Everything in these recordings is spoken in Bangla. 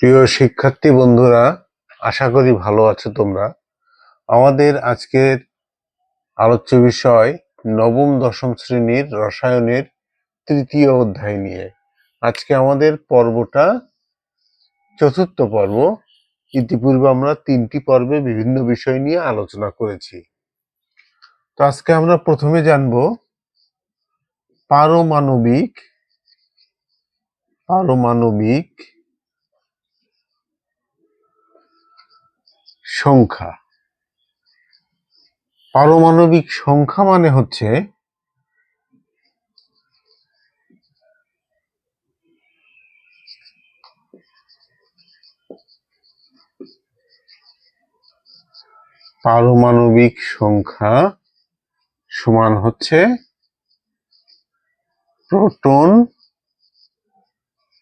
প্রিয় শিক্ষার্থী বন্ধুরা, আশা করি ভালো আছো তোমরা। আমাদের আজকের আলোচ্য বিষয় নবম দশম শ্রেণির রসায়নের তৃতীয় অধ্যায় নিয়ে। আজকে আমাদের পর্বটা চতুর্থ পর্ব। ইতিপূর্বে আমরা তিনটি পর্বে বিভিন্ন বিষয় নিয়ে আলোচনা করেছি। তো আজকে আমরা প্রথমে জানব পারমাণবিক পারমাণবিক সংখ্যা। পারমাণবিক সংখ্যা মানে হচ্ছে পারমাণবিক সংখ্যা সমান হচ্ছে প্রোটন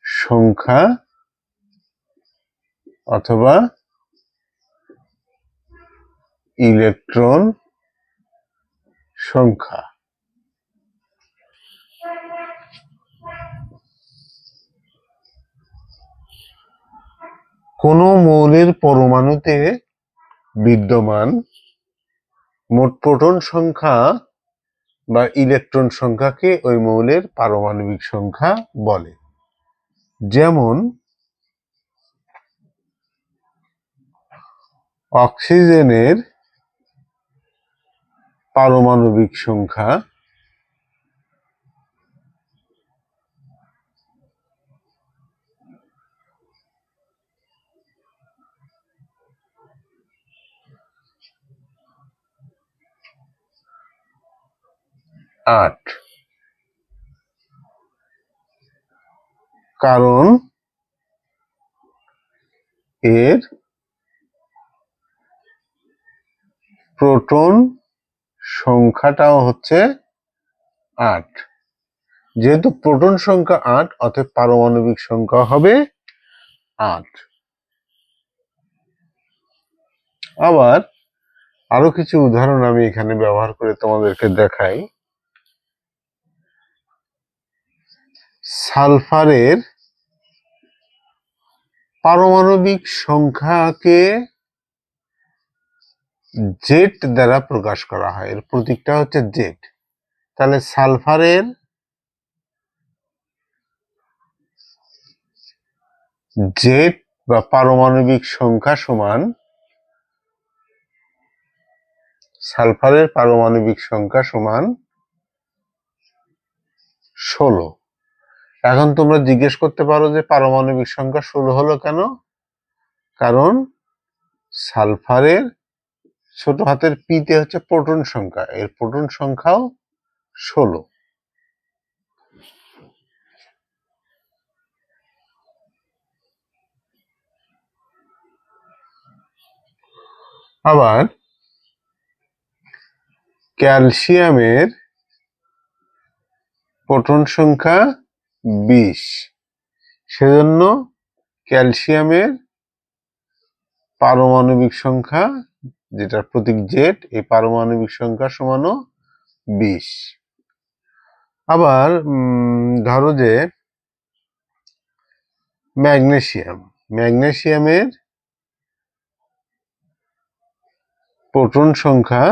সংখ্যা অথবা ইলেকট্রন সংখ্যা। কোন মৌলের পরমাণুতে বিদ্যমান মোট প্রোটন সংখ্যা বা ইলেকট্রন সংখ্যাকে ওই মৌলের পারমাণবিক সংখ্যা বলে। যেমন, অক্সিজেনের পারমাণবিক সংখ্যা আট। কারণ এর প্রোটন সংখ্যাটাও হচ্ছে আট। যেহেতু প্রোটন সংখ্যা আট, অতএব পারমাণবিক সংখ্যা হবে আট। আবার আরও কিছু উদাহরণ আমি এখানে ব্যবহার করে তোমাদেরকে দেখাই। সালফারের পারমাণবিক সংখ্যাকে জেট দ্বারা প্রকাশ করা হয়। এর প্রতীকটা হচ্ছে জেট। তাহলে সালফারের জেট বা পারমাণবিক সংখ্যা সমান সালফারের পারমাণবিক সংখ্যা সমান ষোলো। এখন তোমরা জিজ্ঞেস করতে পারো যে পারমাণবিক সংখ্যা ষোলো হলো কেন? কারণ সালফারের ছোট হাতের পিতে হচ্ছে প্রোটন সংখ্যা। এর প্রোটন সংখ্যাও ষোলো। আবার ক্যালসিয়ামের প্রোটন সংখ্যা বিশ। সেজন্য ক্যালসিয়ামের পারমাণবিক সংখ্যা যেটার প্রতীক জেড এই পারমাণবিক সংখ্যা সমানও বিশ। আবার ধরো যে ম্যাগনেসিয়াম। ম্যাগনেশিয়ামের প্রোটন সংখ্যা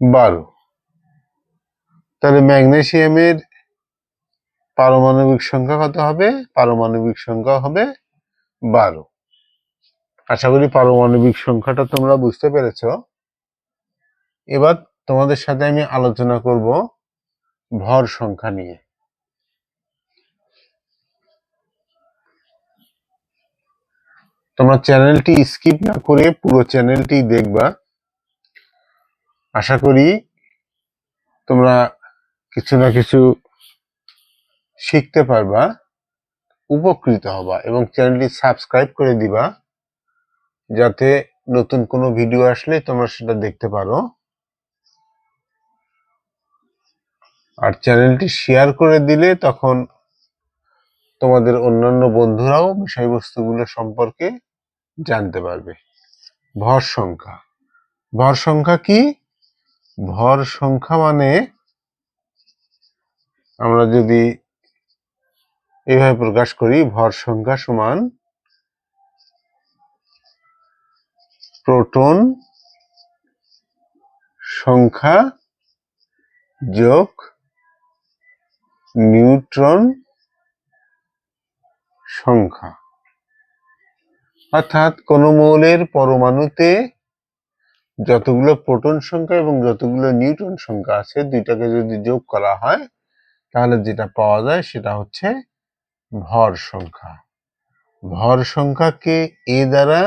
বারো। তাহলে ম্যাগনেশিয়ামের পারমাণবিক সংখ্যা কত হবে? পারমাণবিক সংখ্যা হবে বারো। আশা করি পারমাণবিক সংখ্যাটা তোমরা বুঝতে পেরেছ। এবার তোমাদের সাথে আমি আলোচনা করব ভর সংখ্যা নিয়ে। তোমরা চ্যানেলটি স্কিপ না করে পুরো চ্যানেলটি দেখবা। আশা করি তোমরা কিছু না কিছু শিখতে পারবা। উপকৃত হবা এবং চ্যানেলটি সাবস্ক্রাইব করে দিবা যাতে নতুন কোনো ভিডিও আসলে তোমরা সেটা দেখতে পারো। আর চ্যানেলটি শেয়ার করে দিলে তখন তোমাদের অন্যান্য বন্ধুরাও বিষয়বস্তুগুলো সম্পর্কে জানতে পারবে। ভর সংখ্যা। ভর সংখ্যা কি? ভর সংখ্যা মানে আমরা যদি এইভাবে প্রকাশ করি, ভর সংখ্যা সমান প্রোটন সংখ্যা যোগ নিউট্রন সংখ্যা। অর্থাৎ কোন মৌলের পরমাণুতে যতগুলো প্রোটন সংখ্যা এবং যতগুলো নিউট্রন সংখ্যা আছে, দুইটাকে যদি যোগ করা হয়, তাহলে যেটা পাওয়া যায় সেটা হচ্ছে ভর সংখ্যা। ভর সংখ্যাকে এ দ্বারা,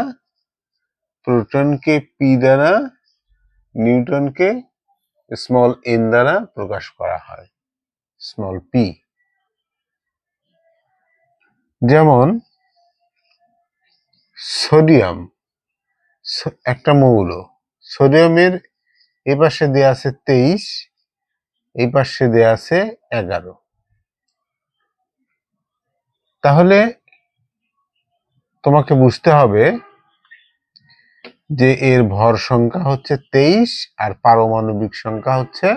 প্রোটনকে পি দ্বারা, নিউটনকে স্মল এন দ্বারা প্রকাশ করা হয়। স্মল পি যেমন সোডিয়াম একটা মৌল। সোডিয়ামের এ পাশে দেয়া আছে তেইশ এই পাশে দেয়া আছে এগারো। তাহলে তোমাকে বুঝতে হবে যে এর ভর সংখ্যা হচ্ছে তেইশ আর পারমাণবিক সংখ্যা হচ্ছে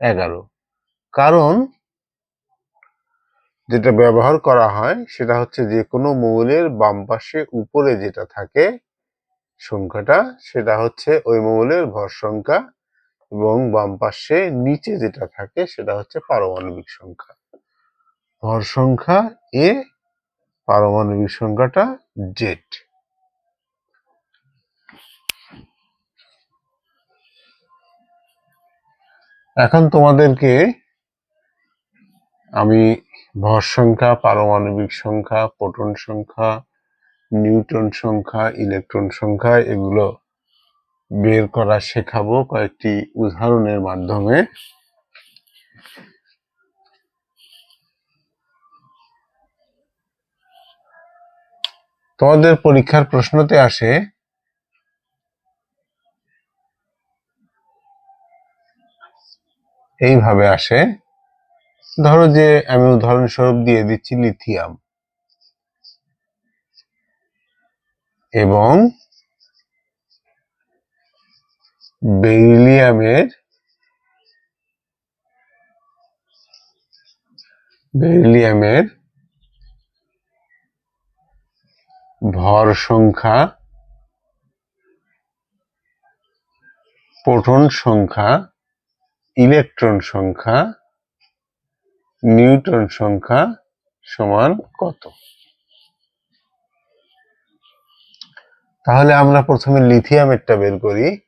এগারো। কারণ যেটা ব্যবহার করা হয় সেটা হচ্ছে যে কোনো মৌলের বাম পাশে উপরে যেটা থাকে সংখ্যাটা, সেটা হচ্ছে ওই মৌলের ভর সংখ্যা এবং বাম পাশে নিচে যেটা থাকে সেটা হচ্ছে পারমাণবিক সংখ্যা। ভর সংখ্যা এ পারমাণবিক সংখ্যাটা জেড এখন তোমাদেরকে আমি ভর সংখ্যা, পারমাণবিক সংখ্যা, প্রোটন সংখ্যা নিউটন সংখ্যা, ইলেকট্রন সংখ্যা এগুলো বের করা শেখাবো কয়েকটি উদাহরণের মাধ্যমে। তোমাদের পরীক্ষার প্রশ্নতে আসে, এইভাবে আসে, ধরো যে আমি উদাহরণস্বরূপ দিয়ে দিচ্ছি লিথিয়াম এবং বেরিলিয়ামের বেরিলিয়ামের ভর সংখ্যা, প্রোটন সংখ্যা, ইলেকট্রন সংখ্যা নিউটন সংখ্যা সমান কত? তাহলে আমরা প্রথমে লিথিয়ামেরটা বের করি।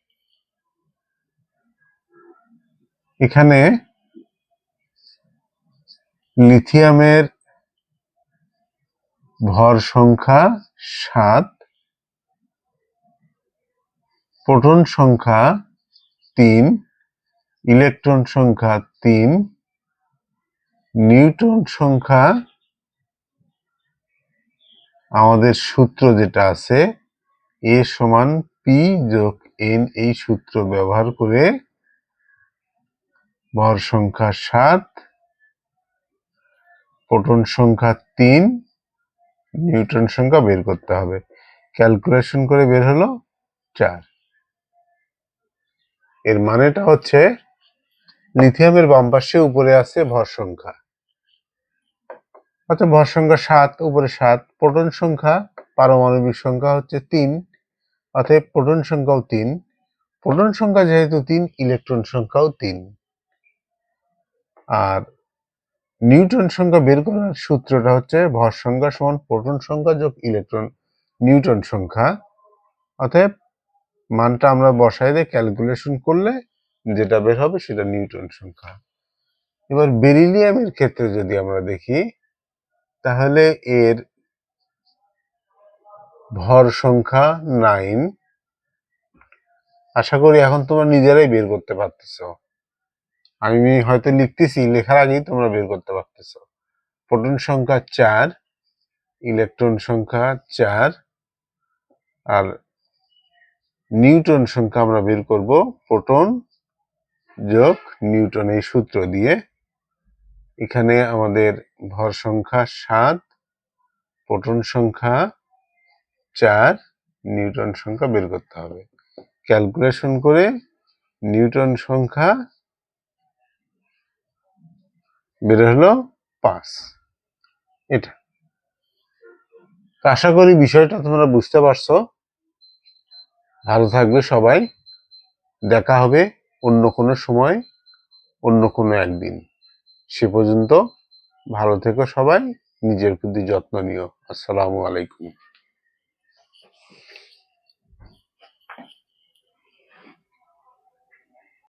এখানে লিথিয়ামের ভর সংখ্যা সাত, প্রোটন সংখ্যা তিন, ইলেকট্রন সংখ্যা তিন নিউটন সংখ্যা, আমাদের সূত্র যেটা আছে, এ সমান পি যোগ এন এই সূত্র ব্যবহার করে ভর সংখ্যা সাত, প্রোটন সংখ্যা তিন নিউটন সংখ্যা বের করতে হবে। ক্যালকুলেশন করে বের হলো চার। এর মানেটা হচ্ছে লিথিয়ামের বাম পাশে উপরে আছে ভর সংখ্যা। অর্থাৎ ভর সংখ্যা সাত, উপরে সাত, প্রোটন সংখ্যা, পারমাণবিক সংখ্যা হচ্ছে তিন, অতএব প্রোটন সংখ্যাও তিন। প্রোটন সংখ্যা যেহেতু তিন, ইলেকট্রন সংখ্যাও তিন। আর নিউটন সংখ্যা বের করার সূত্রটা হচ্ছে ভর সংখ্যা সমান প্রোটন সংখ্যা যোগ ইলেকট্রন নিউটন সংখ্যা। অতএব মানটা আমরা বসাই দিয়ে ক্যালকুলেশন করলে যেটা বের হবে সেটা নিউটন সংখ্যা। এবার বেরিলিয়ামের ক্ষেত্রে যদি আমরা দেখি, তাহলে এর ভর সংখ্যা নাইন আশা করি এখন তোমরা নিজেরাই বের করতে পারতেছো। আমি হয়তো লিখতেছি, লেখার আগেই তোমরা বের করতে পারতেছ। প্রোটন সংখ্যা চার, ইলেকট্রন সংখ্যা চার, আর নিউটন সংখ্যা আমরা বের করব প্রোটন যোগ নিউটন এই সূত্র দিয়ে। এখানে আমাদের ভর সংখ্যা সাত, প্রোটন সংখ্যা চার নিউটন সংখ্যা বের করতে হবে। ক্যালকুলেশন করে নিউটন সংখ্যা বের হলো পাঁচ। এটা। আশা করি বিষয়টা তোমরা বুঝতে পারছ। ভালো থাকবে সবাই। দেখা হবে অন্য কোনো সময়, অন্য কোনো একদিন। সে পর্যন্ত ভালো থেকো সবাই, নিজের প্রতি যত্ন নিও। আসসালামু আলাইকুম।